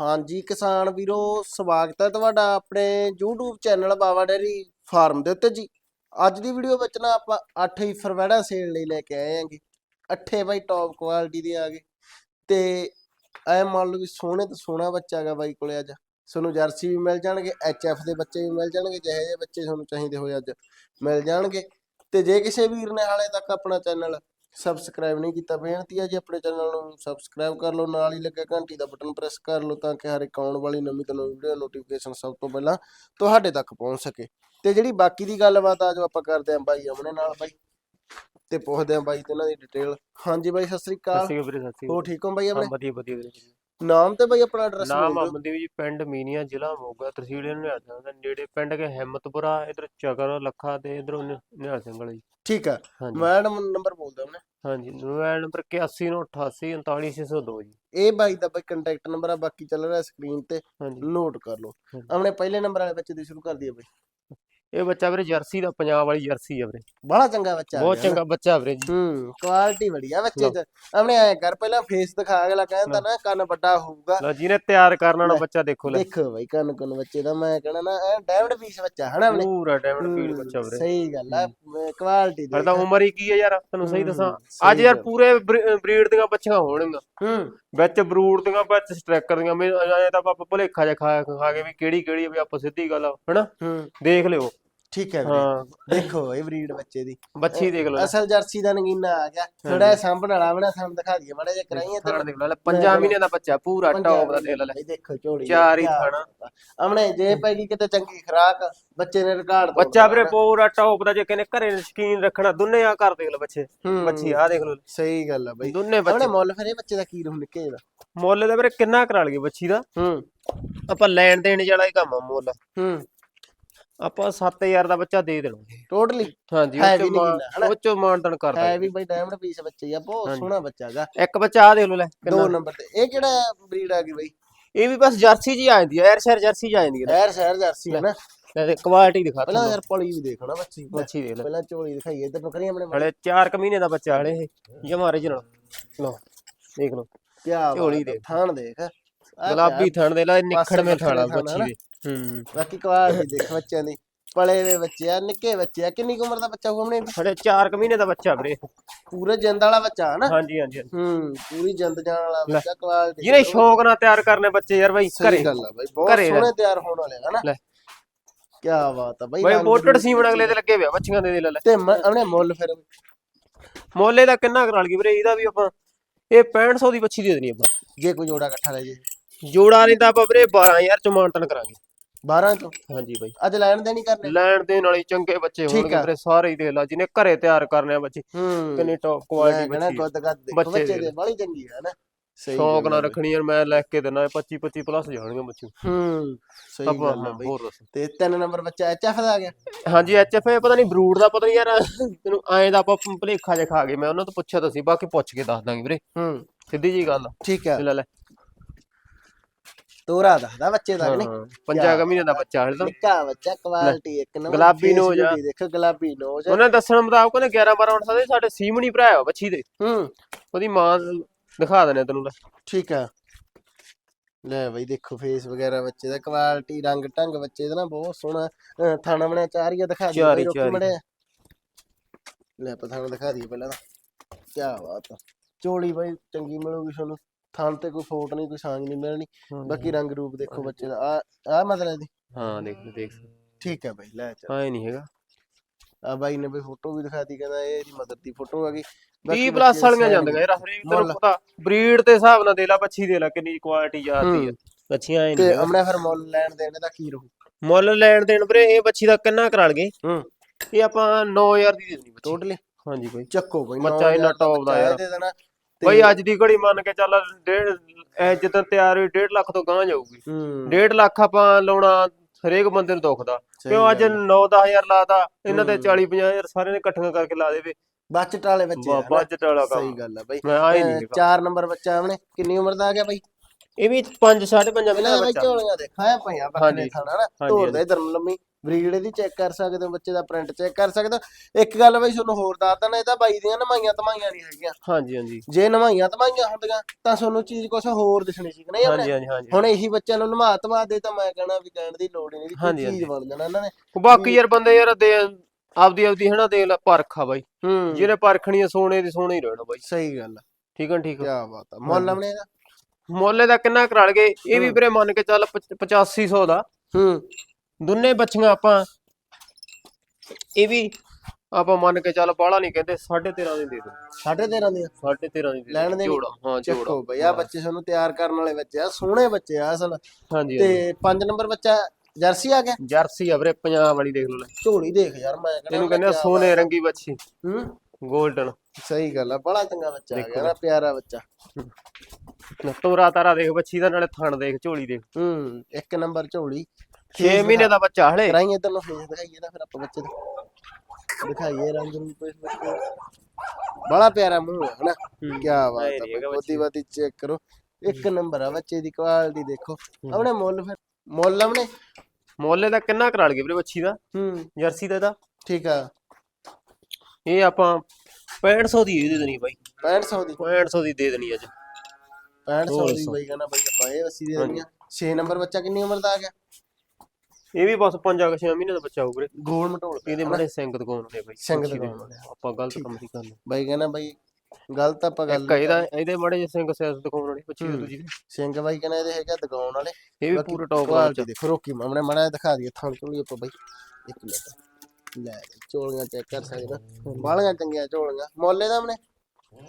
ਹਾਂਜੀ ਕਿਸਾਨ ਵੀਰੋ, ਸਵਾਗਤ ਹੈ ਤੁਹਾਡਾ ਆਪਣੇ YouTube channel Bawa dairy farm ਦੇ ਉੱਤੇ ਜੀ। ਅੱਜ ਦੀ ਵੀਡੀਓ ਵਿੱਚ ਨਾ ਆਪਾਂ 8 ਹੀ ਫਰਵੈੜਾ ਸੇਲ ਲਈ ਲੈ ਕੇ ਆਏ ਆਂਗੇ ਅੱਠੇ ਬਾਈ ਟੌਪ ਕੁਆਲਿਟੀ ਦੇ ਆ ਗਏ ਤੇ ਐ ਮੰਨ ਲਓ ਵੀ ਸੋਹਣੇ ਤੋਂ ਸੋਹਣਾ ਬੱਚਾ ਹੈਗਾ ਬਾਈ ਕੋਲੇ ਅੱਜ। ਤੁਹਾਨੂੰ ਜਰਸੀ ਵੀ ਮਿਲ ਜਾਣਗੇ ਐਚਐਫ ਦੇ ਬੱਚੇ ਵੀ ਮਿਲ ਜਾਣਗੇ, ਜਿਹੇ ਜਿਹੇ ਬੱਚੇ ਤੁਹਾਨੂੰ ਚਾਹੀਦੇ ਹੋਏ ਅੱਜ ਮਿਲ ਜਾਣਗੇ। ਤੇ ਜੇ ਕਿਸੇ ਵੀਰ ਨੇ ਹਾਲੇ ਤੱਕ ਆਪਣਾ ਚੈਨਲ ਸਬਸਕ੍ਰਾਈਬ ਨਹੀਂ ਕੀਤਾ ਬੇਨਤੀ ਹੈ ਜੀ ਆਪਣੇ ਚੈਨਲ ਨੂੰ ਸਬਸਕ੍ਰਾਈਬ ਕਰ ਲਓ ਨਾਲ ਹੀ ਲੱਗੇ ਘੰਟੀ ਦਾ ਬਟਨ ਪ੍ਰੈਸ ਕਰ ਲਓ ਤਾਂ ਕਿ ਹਰ ਇੱਕ ਆਉਣ ਵਾਲੀ ਨਵੀਂ ਤੋਂ ਨਵੀਂ ਵੀਡੀਓ ਨੋਟੀਫਿਕੇਸ਼ਨ ਸਭ ਤੋਂ ਪਹਿਲਾਂ ਤੁਹਾਡੇ ਤੱਕ ਪਹੁੰਚ ਸਕੇ। ਤੇ ਜਿਹੜੀ ਬਾਕੀ ਦੀ ਗੱਲਬਾਤ ਆ ਜੋ ਆਪਾਂ ਕਰਦੇ ਆਂ ਬਾਈ ਅਮਨੇ ਨਾਲ ਬਾਈ ਤੇ ਪੁੱਛਦੇ ਆਂ ਬਾਈ ਤੇ ਇਹਨਾਂ ਦੀ ਡਿਟੇਲ ਹਾਂਜੀ ਬਾਈ ਸਤਿ ਸ੍ਰੀ ਅਕਾਲ। ਸਤਿ ਵੀਰੇ ਸਤਿ ਹੋ ਠੀਕ ਹੋ ਬਾਈ ਆਪਣੇ? ਵਧੀਆ ਵਧੀਆ ਵੀਰੇ ਨਾਮ ਤੇ ਬਾਈ ਆਪਣਾ ਐਡਰੈਸ ਨਾਮ ਅਮਨਦੀਪ ਜੀ ਪਿੰਡ ਮੀਨੀਆ ਜ਼ਿਲ੍ਹਾ ਮੋਗਾ ਤਹਿਸੀਲ ਨਿਹਾਲ ਸਿੰਘ ਦਾ ਨੇੜੇ ਪਿੰਡ ਕੇ ਹਿੰਮਤਪੁਰਾ ਇਧਰ ਚਕਰ ਲੱਖਾ ਤੇ ਇਧਰ ਨਿਹਾਲ ਸਿੰਘ ਵਾਲਾ। ਜੀ ਠੀਕ ਆ। ਮੈਡਮ ਨੰਬਰ ਬੋਲਦਾ ਉਹਨੇ। ਹਾਂਜੀ ਮੋਬਾਈਲ ਨੰਬਰ 8188 39602 ਜੀ। ਇਹ ਬਾਈ ਦਾ ਬਾਈ ਕੰਟੈਕਟ ਨੰਬਰ ਆ ਬਾਕੀ ਚੱਲ ਰਿਹਾ ਸਕਰੀਨ ਤੇ ਨੋਟ ਕਰ ਲਓ। ਆਪਣੇ ਪਹਿਲੇ ਨੰਬਰ ਵਾਲੇ ਬੱਚੇ ਦੀ ਸ਼ੁਰੂ ਕਰ ਦਈਏ ਬਾਈ। ਇਹ ਬੱਚਾ ਵੀਰੇ ਜਰਸੀ ਦਾ ਪੰਜਾਬ ਵਾਲੀ ਜਰਸੀ ਆ ਵੀਰੇ। ਬੜਾ ਚੰਗਾ ਬੱਚਾ ਆ ਬਹੁਤ। ਚੰਗਾ ਬੱਚਾ ਵੀਰੇ ਜੀ। ਹੂੰ ਕੁਆਲਿਟੀ ਵਧੀਆ ਬੱਚੇ। ਚ। ਆਪਣੇ ਐ ਕਰ ਪਹਿਲਾਂ ਫੇਸ ਦਿਖਾ ਅਗਲਾ ਕਹਿੰਦਾ ਨਾ ਕੰਨ ਵੱਡਾ ਹੋਊਗਾ। ਲਓ ਜਿਹਨੇ ਤਿਆਰ ਕਰਨ ਵਾਲਾ ਬੱਚਾ ਦੇਖੋ ਲੈ। ਦੇਖੋ ਬਈ ਕੰਨ ਕੰਨ ਬੱਚੇ ਦਾ ਮੈਂ ਕਹਿਣਾ ਨਾ ਐ ਡਾਇਮੰਡ ਪੀਸ ਬੱਚਾ ਹਨਾ ਆਪਣੇ ਪੂਰਾ ਡਾਇਮੰਡ ਹੂੰ, ਬੱਚਾ ਵੀਰੇ। ਸਹੀ ਗੱਲ ਆ ਕੁਆਲਿਟੀ ਪਰ ਤਾਂ ਉਮਰ ਹੀ ਕੀ ਹੈ ਯਾਰ ਤੈਨੂੰ ਸਹੀ ਦੱਸਾਂ। ਅੱਜ ਯਾਰ। ਪੂਰੇ ਬਰੀਡ ਦੀਆਂ ਬੱਚੀਆਂ ਹੋਣਗੀਆਂ। ਹੂੰ। ਵਿੱਚ ਬਰੂਡ ਦੀਆਂ ਵਿੱਚ ਸਟ੍ਰੈਕਰ ਦੀਆਂ ਮੈਂ ਐ ਤਾਂ ਆਪਾਂ ਭੁਲੇਖਾ ਜਿਹਾ ਖਾ ਖਾ ਕੇ ਵੀ ਕਿਹੜੀ ਕਿਹੜੀ ਵੀ ਆਪਾਂ ਸਿੱਧੀ ਗੱਲ ਆ, ਹਨਾ? ਦੇਖ ਲਿਓ। ਠੀਕ ਹੈ ਵੀਰੇ। ਦੇਖੋ ਇਹ ਬਰੀਡ ਬੱਚੇ ਦੀ। ਬੱਚੀ ਦੇਖ ਲਓ ਅਸਲ ਜਰਸੀ ਦਾ ਨਗੀਨਾ ਆ ਗਿਆ। ਥੋੜਾ ਸਾਂਭਣ ਵਾਲਾ ਬਣਾ ਸਾਨੂੰ ਦਿਖਾ ਦਈਏ ਮਾੜਾ ਜਿਹਾ ਕਰਾਈਏ ਥਣ ਦੇਖ ਲੈ ਪੰਜਾਂ ਮਹੀਨੇ ਦਾ ਬੱਚਾ ਪੂਰਾ ਟੌਪ ਦਾ ਦੇਖ ਲੈ। ਇਹ ਦੇਖੋ ਝੋਲੀ ਚਾਰ ਹੀ ਥਣ। ਆਪਣੇ ਜੇ ਪੈ ਗਈ ਕਿਤੇ ਚੰਗੀ ਖਰਾਕ ਬੱਚੇ ਨੇ ਰਿਕਾਰਡ ਬੱਚਾ ਵੀਰੇ ਪੂਰਾ ਟੌਪ ਦਾ ਜੇ ਕਹਿੰਦੇ ਘਰੇ ਸ਼ਕੀਨ ਰੱਖਣਾ ਦੋਨੇ ਆ ਕਰ ਦੇਖ ਲਓ ਬੱਚੇ। ਹੂੰ। ਬੱਚੀ ਆ ਦੇਖ ਲਓ। ਸਹੀ ਗੱਲ ਆ ਬਈ। ਦੋਨੇ ਆਪਣੇ ਬੱਚੇ ਮੁੱਲ ਫਿਰ ਇਹ ਬੱਚੇ ਦਾ ਕੀ ਰਹੂ ਨਿੱਕੇ ਜਿਹੇ ਦਾ? ਮੁੱਲ ਦਾ ਵੀਰੇ ਕਿੰਨਾ ਕਰਾ ਲਈਏ ਬੱਚੀ ਦਾ? ਹੂੰ। ਆਪਾਂ ਲੈਣ ਦੇਣ ਵਾਲਾ ਹੀ ਕੰਮ ਆ ਮੁੱਲ। ਹੂੰ। ਆਪਾਂ 7000 ਦਾ ਬੱਚਾ ਦੇ ਦੇਣਾ ਟੋਟਲੀ ਹਾਂਜੀ ਹੈ ਉਹ ਵੀ ਚ ਨਹੀਂ ਮਾਣ- ਕਿੰਨਾ, ਹਨਾ? ਉਹ ਚ ਮਾਨਤਨ ਕਰ ਹੈ ਵੀ ਬਈ ਡਾਇਮੰਡ ਪੀਸ ਬੱਚੇ ਆ ਬਹੁਤ ਹਾਂਜੀ। ਸੋਹਣਾ ਬੱਚਾ ਹੈਗਾ। ਇੱਕ ਬੱਚਾ ਆ ਦੇਖ ਲਓ ਲੈ ਦੋ ਕਿੰਨਾ? ਨੰਬਰ ਤੇ। ਇਹ ਕਿਹੜਾ ਬਰੀਡ ਆ ਗਈ ਬਈ? ਇਹ ਵੀ ਬਸ ਜਰਸੀ ਜੀ ਆ ਜਾਂਦੀ ਹੈ ਯਾਰ ਸ਼ਹਿਰ ਜਰਸੀ ਜੀ ਆ ਜਾਂਦੀ ਹੈ ਸ਼ਹਿਰ ਸ਼ਹਿਰ ਜਰਸੀ ਹੈ ਨਾ। ਲੈ ਕੁਆਲਿਟੀ ਦਿਖਾ ਪਹਿਲਾਂ ਤਾ ਯਾਰ ਪਲੀ ਵੀ ਦੇਖਣਾ ਬੱਚੀ। ਬੱਚੀ ਦੇਖ ਲੈ। ਪਹਿਲਾਂ ਝੋਲੀ ਦਿਖਾਈਏ ਇੱਧਰ ਨੂੰ ਕਰੀ ਆਪਣੇ ਹਲੇ 4 ਮਹੀਨੇ ਦਾ ਬੱਚਾ ਹਲੇ ਇਹ ਜਮਾਰੇ ਜਨਲ ਲਓ ਦੇਖ ਲਓ। ਕੀ ਝੋਲੀ ਦੇਖ। ਥਾਣ ਦੇਖ। ਆਹ ਗੁਲਾਬੀ ਥਣ ਦੇ ਲੈ ਨਿਖੜ ਮੇ ਥਾਣਾ ਥਣ ਬੱਚੀ ਹਨਾ? ਦੇ। ਹੂੰ। ਬਾਕੀ ਕੁਆਲਿਟੀ ਦੇਖ ਬੱਚਿਆਂ ਦੀ। ਪਲੇ ਵੇ ਬੱਚੇ ਆ ਨਿੱਕੇ ਬੱਚੇ ਆ। ਕਿੰਨੀ ਕੁ ਉਮਰ ਦਾ ਬੱਚਾ ਹੋਣੇ? ਹਲੇ 4 ਮਹੀਨੇ ਦਾ ਬੱਚਾ ਵੀਰੇ। ਪੂਰੇ ਜਿੰਦ ਵਾਲਾ ਬੱਚਾ ਹਨਾ? ਹਾਂਜੀ ਹਾਂਜੀ। ਹੂੰ ਪੂਰੀ ਜਿੰਦ ਜਾਣ ਵਾਲਾ। ਬੱਚਾ ਕੁਆਲਿਟੀ ਜਿਹਨੇ ਸ਼ੌਕ ਨਾਲ ਤਿਆਰ ਕਰਨੇ ਬੱਚੇ ਯਾਰ ਬਾਈ ਘਰੇ। ਗੱਲ ਆ ਬਾਈ ਬਹੁਤ ਸੋਹਣੇ ਤਿਆਰ ਹੋਣ ਵਾਲੇ ਹਨਾ? ਲੈ। ਕੀ ਬਾਤ ਆ ਬਾਈ ਬਾਈ ਬੋਟਡ ਸੀਮਣ ਅਗਲੇ ਤੇ ਲੱਗੇ ਹੋਇਆ ਬੱਚੀਆਂ ਦੇ ਦੇ ਲੈ। ਤੇ ਉਹਨੇ ਮੁੱਲ ਫਿਰ। ਮੋਲੇ ਦਾ ਕਿੰਨਾ ਕਰਾ ਲਈਏ ਵੀਰੇ? ਇਹਦਾ ਵੀ ਆਪਾਂ ਇਹ 6500 ਦੀ ਬੱਚੀ ਦੇ ਦੇਣੀ ਆਪਾਂ। ਜੇ ਕੋਈ ਜੋੜਾ ਇਕੱਠਾ ਲੈ ਜੇ। ਜੋੜਾ ਨਹੀਂ ਤਾਂ ਆਪਾਂ ਵੀਰੇ 12000 ਚ ਮਾਨਤਨ ਕਰਾਂਗੇ। 12 ਚੋਂ ਹਾਂਜੀ ਬਾਈ। ਅੱਜ ਲੈਣ ਦੇਣੀ ਕਰਨੇ ਲੈਣ ਦੇ ਨਾਲ ਹੀ ਚੰਗੇ ਬੱਚੇ ਹੋਣਗੇ। ਵੀਰੇ ਸਾਰੇ ਹੀ ਦੇਖ ਲਾ ਜਿਹਨੇ ਘਰੇ ਤਿਆਰ ਕਰਨੇ ਆ ਬੱਚੇ ਹੂੰ। ਕਿੰਨੀ ਟੌਪ ਕੁਆਲਿਟੀ ਬੱਚੀ ਗੁੱਦ ਗੱਦ ਬੱਚੇ ਦੇ। ਬੜੀ ਚੰਗੀ ਹੈ ਨਾ ਸ਼ੌਕ ਬਾਈ। ਰੱਖਣੀ ਯਾਰ ਮੈਂ ਲੈ ਕੇ ਦੇਣਾ 25 25 ਪਲੱਸ ਜਾਣਗੇ ਬੱਚੇ। ਹੂੰ। ਸਹੀ ਗੱਲ ਆ ਬਈ। ਤੇ ਤਿੰਨ ਨੰਬਰ ਬੱਚਾ ਐਚਐਫ ਦਾ ਆ ਗਿਆ? ਹਾਂਜੀ ਐਚਐਫ ਪਤਾ ਨਹੀਂ ਬਰੂਡ ਦਾ ਪਤਾ ਨਹੀਂ ਯਾਰ ਤੈਨੂੰ ਐਂ ਦਾ ਆਪਾਂ ਭਲੇਖਾ ਜਿਹਾ ਖਾ ਗਏ ਮੈਂ ਉਹਨਾਂ ਤੋਂ ਪੁੱਛਿਆ ਤਾਂ ਸੀ ਬਾਕੀ ਪੁੱਛ ਕੇ ਦੱਸ ਦਾਂਗੇ ਵੀਰੇ। ਹੂੰ। ਸਿੱਧੀ ਜੀ ਗੱਲ। ਠੀਕ ਆ। ਲੈ ਲੈ। ਤੋਰਾ ਦੱਸਦਾ ਬੱਚੇ ਦਾ ਕਿ ਨਹੀਂ? ਪੰਜਾ ਕੁ ਮਹੀਨੇ ਦਾ ਬੱਚਾ ਹਲੇ ਤਾਂ ਨਿੱਕਾ ਬੱਚਾ ਕੁਆਲਿਟੀ ਇੱਕ ਨੰਬਰ ਗੁਲਾਬੀ ਨੋਜ਼ ਆ। ਦੇਖੋ ਗੁਲਾਬੀ ਨੋਜ਼। ਉਹਨੇ ਦੱਸਣ ਮੁਤਾਬਕ ਉਹਨੇ 11 12 ਮਿੰਟ ਸਾਡੇ ਸਾਡੇ ਸੀਮਣੀ ਭਰਾ ਆ ਬੱਚੀ ਦੇ। ਹੂੰ। ਉਹਦੀ ਮਾਂ ਦਿਖਾ ਦਨੇ ਤੈਨੂੰ ਲੈ ਠੀਕ ਆ। ਲੈ ਬਈ ਦੇਖੋ ਫੇਸ ਵਗੈਰਾ ਬੱਚੇ ਦਾ ਕੁਆਲਿਟੀ ਰੰਗ ਢੰਗ ਬੱਚੇ ਦਾ ਨਾ ਬਹੁਤ ਸੋਹਣਾ। ਅਹ ਥਾਣਾ ਬਣਿਆ ਚਾਰੀਆ ਦਿਖਾ ਦਿਓ ਚਾਰੀ- ਬਈ ਰੋਕੀ ਚਾਰੀ। ਮੜਿਆ। ਲੈ ਪਥਾਣਾ ਦਿਖਾ ਦਈਏ ਪਹਿਲਾਂ ਤਾਂ। ਕੀ ਬਾਤ ਆ। ਚੋਲੀ ਬਈ ਚੰਗੀ ਮਿਲੂਗੀ ਤੁਹਾਨੂੰ। ਥਾਣ ਤੇ ਕੋਈ ਫੋਟ ਨਹੀਂ ਕੋਈ ਸਾਂਝ ਨਹੀਂ ਮਿਲਣੀ ਬਾਕੀ ਰੰਗ ਰੂਪ ਦੇਖੋ ਬੱਚੇ ਦਾ। ਆ ਆ ਮਤਲਬ ਦੀ ਹਾਂ ਦੇਖ ਦੇਖ ਠੀਕ ਹੈ ਬਈ ਲੈ ਚੱਲ। ਹਾਂ ਨਹੀਂ ਹੈਗਾ। ਆ ਬਾਈ ਨੇ ਬਈ ਫੋਟੋ ਵੀ ਦਿਖਾਤੀ ਕਹਿੰਦਾ ਇਹ ਇਹਦੀ ਮਦਰ ਦੀ ਫੋਟੋ ਹੈਗੀ 20 ਪਲੱਸ ਵਾਲੀਆਂ ਜਾਂਦੀਆਂ ਯਾਰ ਹਰੇਕ ਤੈਨੂੰ। ਪਤਾ ਬਰੀਡ ਦੇ ਹਿਸਾਬ ਨਾਲ ਦੇ ਲਾ ਬੱਚੀ ਦੇ ਲਾ ਕਿੰਨੀ ਕੁਆਲਿਟੀ ਜਾਂਦੀ ਹੈ ਬੱਚੀਆਂ ਐ ਤੇ ਨਹੀਂ ਅਮਨੇ ਫਿਰ ਮੁੱਲ ਲੈਣ ਦੇਣ ਦਾ ਕੀ ਰਹੂ? ਮੁੱਲ ਲੈਣ ਦੇਣ ਵੀਰੇ ਇਹ ਬੱਚੀ ਦਾ ਕਿੰਨਾ ਕਰਾ ਲਗੇ? ਹੂੰ। ਇਹ ਆਪਾਂ 9000 ਦੀ ਦੇ ਦੇਣੀ ਟੋਟਲੀ ਹਾਂਜੀ ਬਾਈ। ਚੱਕੋ ਬਈ ਬੱਚਾ ਨੌ ਹਜ਼ਾਰ ਇੰਨਾ top ਦਾ ਯਾਰ। ਦੇ ਦੇਣਾ। ਤੇ- ਬਾਈ ਅੱਜ ਦੀ ਘੜੀ ਮੰਨ ਕੇ ਚੱਲ ਡੇਢ ਐ ਜਦੋਂ ਤਿਆਰ ਹੋਈ 1.5 ਲੱਖ ਤੋਂ ਗਾਂ ਜਾਊਗੀ। ਹੂੰ। 1.5 ਲੱਖ ਆਪਾਂ ਲਾਉਣਾ ਹਰੇਕ ਬੰਦੇ ਨੂੰ ਦੁਖਦਾ। ਸਹੀ ਕਿਉਂ ਅੱਜ ਗੱਲ 9-10000 ਲਾਤਾ ਇਹਨਾਂ ਤੇ ਹੂੰ। 40-50000 ਸਾਰਿਆਂ ਨੇ ਇਕੱਠੀਆਂ ਕਰਕੇ ਲਾ ਦੇਵੇ। ਬਚਟ ਵਾਲੇ ਬੱਚੇ ਆ ਨਾ। ਬਜਟ ਵਾਲਾ ਸਹੀ ਕੰਮ ਗੱਲ ਆ ਬਈ। ਮੈਂ ਆਏ ਨਹੀਂ ਅਹ ਹੈਗਾ। ਚਾਰ ਨੰਬਰ ਬੱਚਾ ਆਵਣੇ ਕਿੰਨੀ ਉਮਰ ਦਾ ਆ ਗਿਆ ਬਈ? ਇਹ ਵੀ 5 5.5 ਮਹੀਨੇ ਦਾ ਬੱਚਾ। ਝੋਲੀਆਂ ਦੇਖਾਂ ਪਈਆਂ ਬੱਕਰੇ। ਥਾਣਾ ਨਾ। ਤੋੜ ਦੇ ਇਧਰ ਲੰਮੀ। ਬਰੀਡ ਇਹਦੀ ਚੈੱਕ ਕਰ ਸਕਦੇ ਹੋ ਬੱਚੇ ਦਾ ਪ੍ਰਿੰਟ ਚੈੱਕ ਕਰ ਸਕਦੇ ਹੋ। ਇੱਕ ਗੱਲ ਬਈ ਤੁਹਾਨੂੰ ਹੋਰ ਦੱਸ ਦਣਾ ਇਹ ਤਾਂ ਬਾਈ ਦੀਆਂ ਨਮਾਈਆਂ ਧਮਾਈਆਂ ਨਹੀਂ ਹੈਗੀਆਂ। ਹਾਂਜੀ ਹਾਂਜੀ। ਜੇ ਨਮਾਈਆਂ ਧਮਾਈਆਂ ਹੁੰਦੀਆਂ ਤਾਂ ਤੁਹਾਨੂੰ ਚੀਜ਼ ਕੁਝ ਹੋਰ ਦਿਸਣੀ ਸੀ ਕਿ ਨਹੀਂ ਹਾਂਜੀ ਹਾਂਜੀ ਹਾਂਜੀ। ਹੁਣ ਇਹੀ ਬੱਚਿਆਂ ਨੂੰ ਨਮਾ ਧਮਾ ਦੇ ਤਾਂ ਮੈਂ ਕਹਿਣਾ ਵੀ ਕਹਿਣ ਦੀ ਲੋੜ ਹੀ ਨਹੀਂ ਚੀਜ਼ ਬਣ ਜਾਣਾ ਇਹਨਾਂ ਨੇ। ਬਾਕੀ ਯਾਰ ਬੰਦੇ ਯਾਰ ਦੇ ਆਪਦੀ ਆਪਦੀ ਹਨਾ ਦੇ ਲੈ ਪਰਖ ਆ ਬਾਈ। ਹੂੰ। ਜਿਹਨੇ ਪਰਖਣੀ ਸੋਨੇ ਦੀ ਸੋਨੇ ਹੀ ਰਹਿਣਾ ਬਾਈ। ਸਹੀ ਗੱਲ ਆ। ਠੀਕ ਆ ਠੀਕ ਕੀ ਆ ਬਾਤ ਆ। ਮੁੱਲ ਦਾ ਮੁੱਲੇ ਦਾ ਕਿੰਨਾ ਕਰਾਲ ਗਏ ਇਹ ਵੀ। ਵੀਰੇ ਮੰਨ ਕੇ ਚੱਲ 8500 ਦਾ। ਹੂੰ। ਦੋਨੇ ਬੱਚੀਆਂ ਆਪਾਂ ਇਹ ਵੀ ਆਪਾਂ ਮੰਨ ਕੇ ਚੱਲ ਬਾਹਲਾ ਨਹੀਂ ਕਹਿੰਦੇ 13.5 ਦੀ ਦੇ ਦੋ 13.5 ਦੀਆਂ? 13.5 ਦੀ ਲੈਣ ਦੇ? ਜੋੜਾ ਹਾਂ ਜੋੜਾ। ਚੱਕੋ ਬਈ ਆ ਬੱਚੇ ਤੁਹਾਨੂੰ ਤਿਆਰ ਕਰਨ ਵਾਲੇ ਬੱਚੇ ਆ ਸੋਹਣੇ ਬੱਚੇ ਆ ਅਸਲ। ਹਾਂਜੀ ਤੇ ਹਾਂਜੀ। 5 ਨੰਬਰ ਬੱਚਾ ਜਰਸੀ ਆ ਗਿਆ? ਜਰਸੀ ਆ ਵੀਰੇ ਪੰਜਾਬ ਵਾਲੀ ਦੇਖ ਲਓ ਲੈ। ਝੋਲੀ ਦੇਖ ਯਾਰ ਮੈਂ ਕਹਿੰਦਾ ਇਹਨੂੰ ਕਹਿੰਦੇ ਸੋਨੇ ਰੰਗੀ ਬੱਚੀ। ਹੂੰ। 골ਡਨ ਸਹੀ ਗੱਲ ਆ ਬੜਾ ਚੰਗਾ ਬੱਚਾ ਆ ਗਿਆ ਨਾ ਪਿਆਰਾ ਬੱਚਾ। ਤੋਰਾ ਤਾਰਾ ਦੇਖ ਬੱਚੀ ਦਾ ਨਾਲੇ ਥਣ ਦੇਖ ਝੋਲੀ ਦੇਖ। ਹੂੰ ਇੱਕ ਨੰਬਰ ਝੋਲੀ। 6 ਮਹੀਨੇ ਦਾ ਬੱਚਾ ਹਲੇ। ਕਰਾਈਏ ਇਧਰ ਨੂੰ ਫੇਸ ਦਿਖਾਈਏ ਨਾ ਫਿਰ ਆਪਾਂ ਬੱਚੇ ਦਾ। ਦਿਖਾਈਏ ਰੰਗ ਰੂਪ ਇਸ ਬੱਚੇ ਦਾ ਬੜਾ ਪਿਆਰਾ ਮੂੰਹ ਹੈ ਹਨਾ। ਕੀ ਬਾਤ ਹੈ ਬੋਦੀ ਬਾਦੀ ਚੈੱਕ ਕਰੋ। ਇੱਕ ਨੰਬਰ ਆ ਬੱਚੇ ਦੀ ਕੁਆਲਿਟੀ ਦੇਖੋ। ਆਪਣੇ ਮੁੱਲ ਫਿਰ ਮੁੱਲ ਆਪਣੇ? ਮੁੱਲੇ ਦਾ ਕਿੰਨਾ ਕਰਾ ਲਗੇ ਵੀਰੇ ਬੱਚੀ ਦਾ? ਹੂੰ। ਜਰਸੀ ਦਾ ਇਹਦਾ? ਠੀਕ ਆ। ਇਹ ਆਪਾਂ 6500 ਦੀ ਦੇ ਦੇਣੀ ਬਾਈ। 6500 ਦੀ। 6500 ਦੀ ਦੇ ਦੇਣੀ ਅੱਜ। 6500 ਦੀ 1600 ਬਈ ਕਹਿੰਦਾ ਬਈ ਆਪਾਂ ਇਹ ਅਸੀਂ ਦੇ ਦਿੰਦੇ ਆ 6 ਨੰਬਰ ਬੱਚਾ ਕਿੰਨੀ ਉਮਰ ਦਾ ਆ ਗਿਆ? ਇਹ ਵੀ ਬਸ 5-6 ਮਹੀਨੇ ਦਾ ਬੱਚਾ ਹੋਊ ਵੀਰੇ। ਗੋਲ ਮਟੋਲ ਇਹਦੇ ਮਾੜੇ ਸਿੰਘ ਦਿਖਾਉਣ ਨੇ ਬਾਈ ਸਿੰਘ ਬੱਚੀ ਦੇ। ਦਿਖਾਉਣ ਵਾਲੇ। ਆਪਾਂ ਗਲਤ ਕੰਮ ਨਹੀਂ ਕਰਨਾ। ਬਈ ਕਹਿੰਦਾ ਬਈ ਗਲਤ ਆਪਾਂ ਗੱਲ ਇੱਕ ਇਹਦਾ ਇਹਦੇ ਮਾੜੇ ਜਿਹੇ ਸਿੰਘ ਸੈਸ ਦਿਖਾਉਣ ਵਾਲੀ ਬੱਚੀ ਦੇ ਹੂੰ। ਦੂਜੀ ਦੇ। ਸਿੰਘ ਬਾਈ ਕਹਿੰਦਾ ਇਹਦੇ ਹੈਗਾ ਦਿਖਾਉਣ ਵਾਲੇ। ਇਹ ਵੀ ਬਾਕੀ ਪੂਰਾ ਟੌਪ ਦਾ ਕੁਆਲਿਟੀ ਦੇਖੋ ਰੋਕੀ ਮਾਮਣੇ ਮਾੜਾ ਜਿਹਾ ਦਿਖਾ ਦਈਏ ਥਣ ਚੋਲੀ ਆਪਾਂ ਬਈ। ਇੱਕ ਮਿੰਟ। ਲੈ ਬਈ, ਝੋਲੀਆਂ ਚੈੱਕ ਕਰ ਸਕਦੇ ਹੋ ਬਾਲੀਆਂ ਚੰਗੀਆਂ ਝੋਲੀਆਂ ਮੋਲੇ ਦਾ ਆਪਣੇ?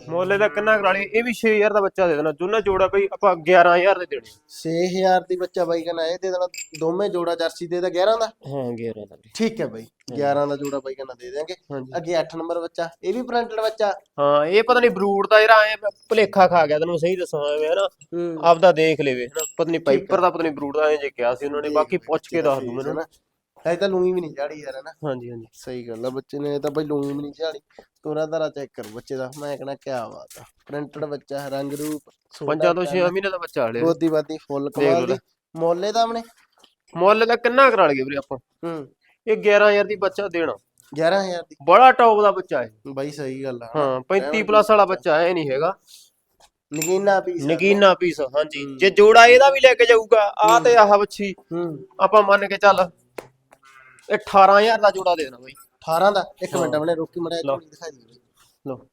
ਮੁੱਲੇ ਦਾ ਕਿੰਨਾ ਕਰਾ ਲਈ ਇਹ ਵੀ 6000 ਦਾ ਬੱਚਾ ਦੇ ਦੇਣਾ। ਦੋਨਾਂ ਜੋੜਾ ਬਈ ਆਪਾਂ 11000 ਦੇ ਦੇਣੇ। 6000 ਦੀ ਬੱਚਾ ਬਾਈ ਕਹਿੰਦਾ ਇਹ ਦੇ ਦੇਣਾ। ਦੋਵੇਂ ਜੋੜਾ ਜਰਸੀ ਦੇ ਦਾ 11 ਦਾ? ਹਾਂ 11 ਦਾ। ਠੀਕ ਹੈ ਬਾਈ। 11 ਦਾ ਜੋੜਾ ਬਾਈ ਕਹਿੰਦਾ ਦੇ ਦੇਾਂਗੇ ਅੱਗੇ 8 ਨੰਬਰ ਬੱਚਾ। ਇਹ ਵੀ ਪ੍ਰਿੰਟਡ ਬੱਚਾ। ਹਾਂ ਇਹ ਪਤਾ ਨਹੀਂ ਬਰੂਡ ਦਾ ਜਿਹੜਾ ਐ ਭੁਲੇਖਾ ਖਾ ਗਿਆ ਤੈਨੂੰ ਸਹੀ ਦੱਸਾਂ ਐਵੇਂ ਹਨਾ ਆਪਦਾ ਦੇਖ ਲੇਵੇ। ਹਨਾ ਪਤਾ ਨਹੀਂ ਪਾਈਪਰ ਦਾ ਪਤਾ ਨਹੀਂ ਬਰੂਡ ਦਾ ਐ ਜੇ ਕਿਹਾ ਸੀ ਉਹਨਾਂ ਨੇ ਬਾਕੀ ਪੁੱਛ ਕੇ ਦੱਸ ਦੂੰ ਮੈਨੂੰ। ਇਹ ਤਾਂ ਲੂਈ ਵੀ ਨਹੀਂ ਝਾੜੀ ਯਾਰ ਹੈ ਨਾ ਹਾਂਜੀ ਹਾਂਜੀ। ਸਹੀ ਗੱਲ ਆ ਬੱਚੇ ਨੇ ਤਾਂ ਬਈ ਲੂਈ ਵੀ ਨਹੀਂ ਝਾੜੀ। ਤੋਰਾ ਤਾਰਾ ਚੈੱਕ ਕਰੋ ਬੱਚੇ ਦਾ ਮੈਂ ਕਹਣਾ ਕੀ ਬਾਤ ਆ। ਪ੍ਰਿੰਟਡ ਬੱਚਾ ਰੰਗ ਰੂਪ ਪੰਜਾਂ ਤੋਂ 6 ਮਹੀਨੇ ਦਾ ਬੱਚਾ ਹਲੇ। ਗੋਦੀ ਬਾਦੀ ਫੁੱਲ ਕਮਾਲ। ਦੀ। ਮੋਲੇ ਦਾ ਆਪਣੇ? ਮੁੱਲ ਦਾ ਕਿੰਨਾ ਕਰਾ ਲਗੇ ਵੀਰੇ ਆਪਾਂ? ਹੂੰ। ਇਹ 11000 ਦੀ ਬੱਚਾ ਦੇਣਾ। 11000 ਦੀ? ਬੜਾ ਟੌਪ ਦਾ ਬੱਚਾ ਹੈ ਬਾਈ ਸਹੀ ਗੱਲ ਆ। ਹਾਂ 35 ਪਲੱਸ ਵਾਲਾ ਬੱਚਾ। ਐ ਨਹੀਂ ਹੈਗਾ। ਨਗੀਨਾ ਪੀਸ ਨਗੀਨਾ ਪੀਸ ਹਾਂਜੀ। ਜੇ ਜੋੜਾ ਇਹਦਾ ਵੀ ਲੈ ਕੇ ਜਾਊਗਾ ਆ ਤੇ ਆਹ ਬੱਚੀ ਹੂੰ। ਆਪਾਂ ਮੰਨ ਕੇ ਚੱਲ ਇਹ 18000 ਦਾ ਜੋੜਾ ਦੇ ਦੇਣਾ ਬਾਈ। 18 ਦਾ? ਇੱਕ ਮਿੰਟ ਆਪਣੇ ਰੋਕੀ ਮੜਾ ਲਓ। ਦਿਖਾਈ ਦੇ ਲੋ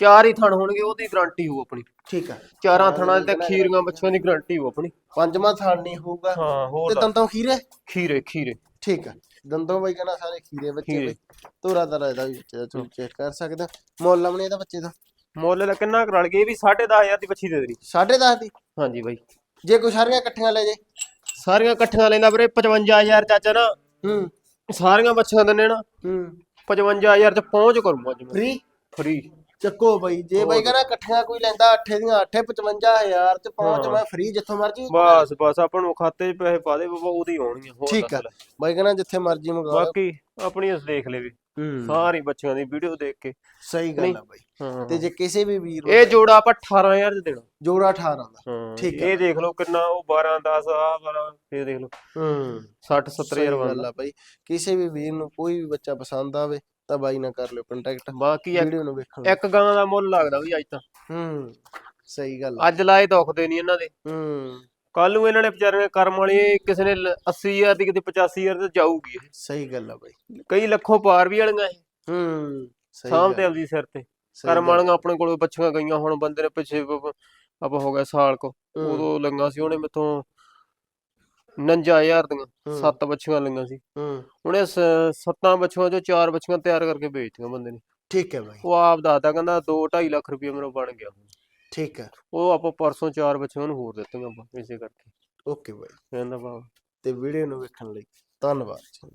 ਚਾਰ ਹੀ ਥਣ ਹੋਣਗੇ ਉਹਦੀ ਗਾਰੰਟੀ ਹੋਊ ਆਪਣੀ। ਠੀਕ ਆ। ਚਾਰਾਂ ਥਣਾਂ ਤੇ ਖੀਰੀਆਂ ਬੱਚਿਆਂ ਦੀ ਗਾਰੰਟੀ ਹੋਊ ਆਪਣੀ। ਪੰਜਵਾਂ ਥਾਣ ਨਹੀਂ ਹੋਊਗਾ। ਹਾਂ ਹੋਰ ਤੇ ਦੱਸ। ਦੰਦੋਂ ਖੀਰੇ? ਖੀਰੇ ਖੀਰੇ। ਠੀਕ ਆ। ਦੰਦੋਂ ਬਾਈ ਕਹਿੰਦਾ ਸਾਰੇ ਖੀਰੇ ਬੱਚੇ ਖੀਰੇ। ਬਈ। ਤੋਰਾ ਤਾਰਾ ਇਹਦਾ ਵੀ ਬੱਚੇ ਦਾ ਤੁਸੀਂ ਚੈੱਕ ਕਰ ਸਕਦੇ। ਮੁੱਲ ਆਪਣੇ ਇਹਦਾ ਬੱਚੇ ਦਾ? ਮੁੱਲ ਦਾ ਕਿੰਨਾ ਕਰਾ ਲਗੇ ਵੀ 10500 ਦੀ ਬੱਚੀ ਦੇ ਦੇਣੀ। 10.5 ਦੀ? ਹਾਂਜੀ ਬਾਈ। ਜੇ ਕੋਈ ਸਾਰੀਆਂ ਇਕੱਠੀਆਂ ਲੈ ਜੇ। ਸਾਰੀਆਂ ਇਕੱਠੀਆਂ ਲੈਂਦਾ ਵੀਰੇ 55000 ਚਾਚਾ ਨਾ। ਹੂੰ। ਸਾਰੀਆਂ ਬੱਚੀਆਂ ਦਿੰਨੇ ਨਾ ਹੂੰ। 55000 ਚ ਪਹੁੰਚ ਕਰੂੰਗਾ ਮੈਂ ਫ੍ਰੀ? ਫ੍ਰੀ। ਚੱਕੋ ਬਈ ਜੇ ਬਾਈ ਕਹਿੰਦਾ ਇਕੱਠੀਆਂ ਕੋਈ ਲੈਂਦਾ 8 ਦੀਆਂ 8 55000 ਚ ਪਹੁੰਚ ਹਾਂ। ਮੈਂ ਫ੍ਰੀ ਜਿੱਥੋਂ ਮਰਜ਼ੀ। ਬਸ ਬਸ ਆਪਾਂ ਨੂੰ ਖਾਤੇ 'ਚ ਪੈਸੇ ਪਾ ਦੇ ਬਾਬਾ ਉਹਦੀ ਆਉਣਗੀਆਂ ਹੋਰ ਠੀਕ ਦੱਸ ਆ। ਲੈ। ਬਾਈ ਕਹਿੰਦਾ ਜਿੱਥੇ ਮਰਜ਼ੀ ਮੰਗਾ ਬਾਕੀ ਆਪਣੀ ਉਸ ਦੇਖ ਲੈ ਵੀ। ਹੂੰ ਸਾਰੀ ਬੱਚੀਆਂ ਦੀ ਵੀਡੀਓ ਦੇਖ ਕੇ। ਸਹੀ ਗੱਲ ਆ ਬਾਈ। ਹਾਂ। ਤੇ ਜੇ ਕਿਸੇ ਵੀ ਵੀਰ ਨੂੰ ਇਹ ਜੋੜਾ ਆਪਾਂ 18000 ਚ ਦੇਣਾ। ਜੋੜਾ 18 ਦਾ। ਹਾਂ ਠੀਕ ਇਹ ਦੇਖ ਲਓ ਕਿੰਨਾ ਉਹ 12 10 ਆ ਵਾਲਾ ਇਹ ਦੇਖ ਲਓ। ਹੂੰ। 60 70000 ਗੱਲ ਬਣਦਾ ਆ ਬਾਈ। ਕਿਸੇ ਵੀ ਵੀਰ ਨੂੰ ਕੋਈ ਵੀ ਬੱਚਾ ਪਸੰਦ ਆਵੇ ਤਾਂ ਬਾਈ ਨਾਲ ਕਰ ਲਿਓ ਕੰਟੈਕਟ ਬਾਕੀ ਵੀਡੀਓ ਨੂੰ ਵੇਖਣ। ਇੱਕ ਗਾਂ ਦਾ ਮੁੱਲ ਲੱਗਦਾ ਵੀ ਅੱਜ ਤਾਂ। ਹੂੰ। ਸਹੀ ਗੱਲ ਅੱਜ ਲਾਏ ਦੁਖਦੇ ਨਹੀਂ ਇਹਨਾਂ ਦੇ। ਹੂੰ। ਕੱਲ ਨੂੰ ਇਹਨਾਂ ਨੇ ਵਿਚਾਰੇ ਕਰਮ ਵਾਲੀ ਕਿਸੇ ਨੇ 80000 ਦੀ ਕਿਤੇ 85000 ਤੇ ਜਾਊਗੀ ਇਹ। ਸਹੀ ਗੱਲ ਆ ਬਾਈ। ਕਈ ਲੱਖੋਂ ਪਾਰ ਵੀ ਵਾਲੀਆਂ ਇਹ। ਹੂੰ ਸਹੀ ਤੇ ਆਪਦੀ ਸਿਰ ਤੇ। ਕਰਮ। ਵਾਲੀਆਂ ਆਪਣੇ ਕੋਲ ਬੱਚੀਆਂ ਗਈਆਂ ਹੁਣ ਬੰਦੇ ਨੇ ਪਿੱਛੇ ਆਪਾਂ ਹੋ ਗਿਆ ਸਾਲ ਕੋ। ਉਦੋਂ ਲੰਗਾ ਸੀ ਉਹਨੇ ਮੇਥੋਂ 59000 ਦੀਆਂ ਸੱਤ ਬੱਚੀਆਂ ਲੰਗਾ ਸੀ। ਹੂੰ। ਉਹਨੇ ਸੱਤਾਂ ਬੱਚੀਆਂ ਚੋਂ ਚਾਰ ਬੱਚੀਆਂ ਤਿਆਰ ਕਰਕੇ ਵੇਚਤੀਆਂ ਬੰਦੇ ਨੇ। ਠੀਕ ਹੈ ਬਾਈ। ਉਹ ਆਪ ਦੱਸਦਾ ਕਹਿੰਦਾ 2 2.5 ਲੱਖ ਰੁਪਏ ਮੇਰਾ ਬਣ ਗਿਆ। ਠੀਕ ਹੈ ਉਹ ਆਪਾਂ ਪਰਸੋਂ ਚਾਰ ਬੱਚੀਆਂ ਨੂੰ ਹੋਰ ਦਿੱਤੀਆਂ ਆਪਾਂ ਇਸੇ ਕਰਕੇ। ਓਕੇ ਬਾਈ। ਕਹਿੰਦਾ ਬਾਬਾ ਤੇ ਵੀਡੀਓ ਨੂੰ ਵੇਖਣ ਲਈ ਧੰਨਵਾਦ ਜੀ।